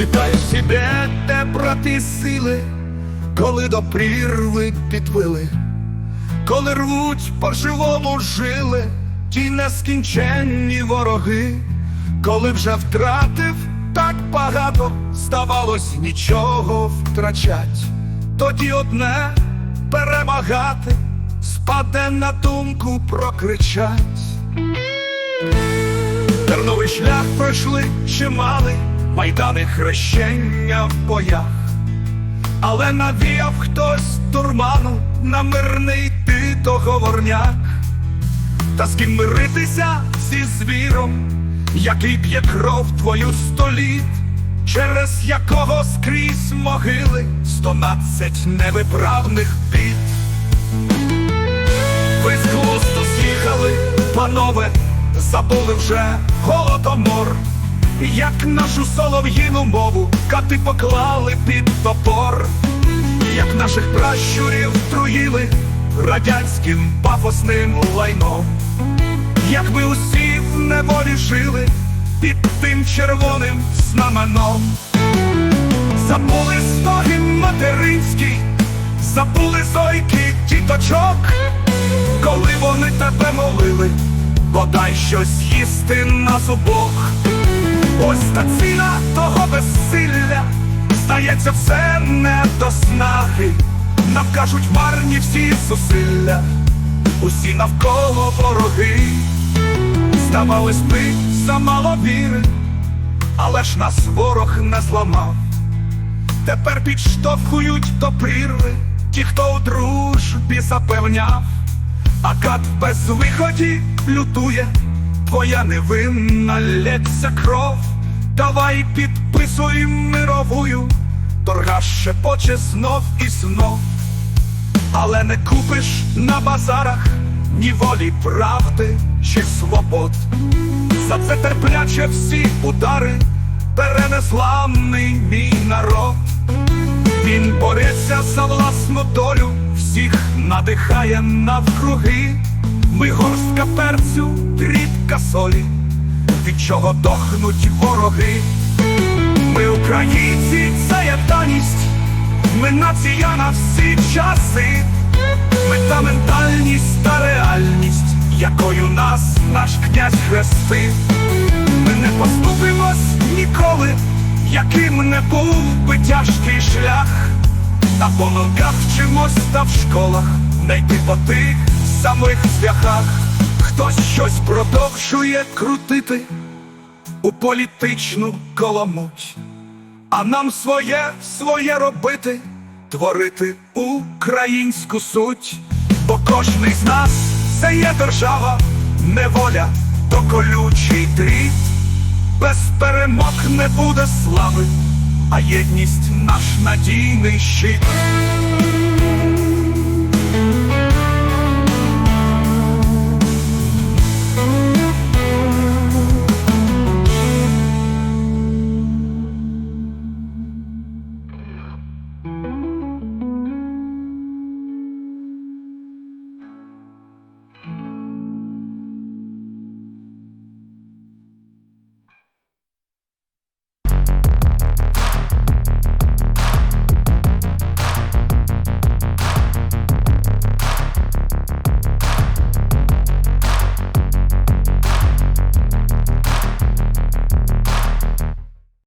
Питаю себе, де брати сили, коли до прірви підвили, коли рвуть по живому жили, ті нескінченні вороги, коли вже втратив так багато, здавалось нічого втрачать, тоді одне перемагати, спаде на думку прокричать. Терновий шлях пройшли чимали, майдани хрещення в боях, але навіяв хтось дурману на мирний ти договорняк, та з ким миритися зі звіром, який п'є кров твою століт, через якого скрізь могили стонадцять невиправних бід. Ви з глузду з'їхали, панове, забули вже голодомор, як нашу солов'їну мову кати поклали під топор, як наших пращурів труїли радянським пафосним лайном, як ми усі в неволі жили під тим червоним знаменом. Забули стогін материнський, забули зойки діточок, коли вони тебе молили, бодай щось їсти на зубок. Ось та ціна того безсилля, здається, все не до снаги. Нам кажуть марні всі зусилля, усі навколо вороги. Здавалось би, замало віри, але ж нас ворог не зламав. Тепер підштовхують до прірви ті, хто у дружбі запевняв, а кат без виході лютує, твоя невинна лється кров. Давай підписуй мировую, торгаш шепоче знов і знов, але не купиш на базарах ні волі правди чи свобод. За це терпляче всі удари перенезламний мій народ. Він бореться за власну долю, всіх надихає навкруги. Ми горстка перцю, солі, від чого дохнуть вороги. Ми українці, це є даність, ми нація на всі часи, ми та ментальність та реальність, якою нас наш князь хрестив. Ми не поступимось ніколи, яким не був би тяжкий шлях. На помилках вчимось та в школах, не йти по тих самих цвяхах. Хтось щось продовжує крутити у політичну коломуть, а нам своє, своє робити, творити українську суть, бо кожний з нас це є держава, неволя, то колючий дріт. Без перемог не буде слави, а єдність наш надійний щит.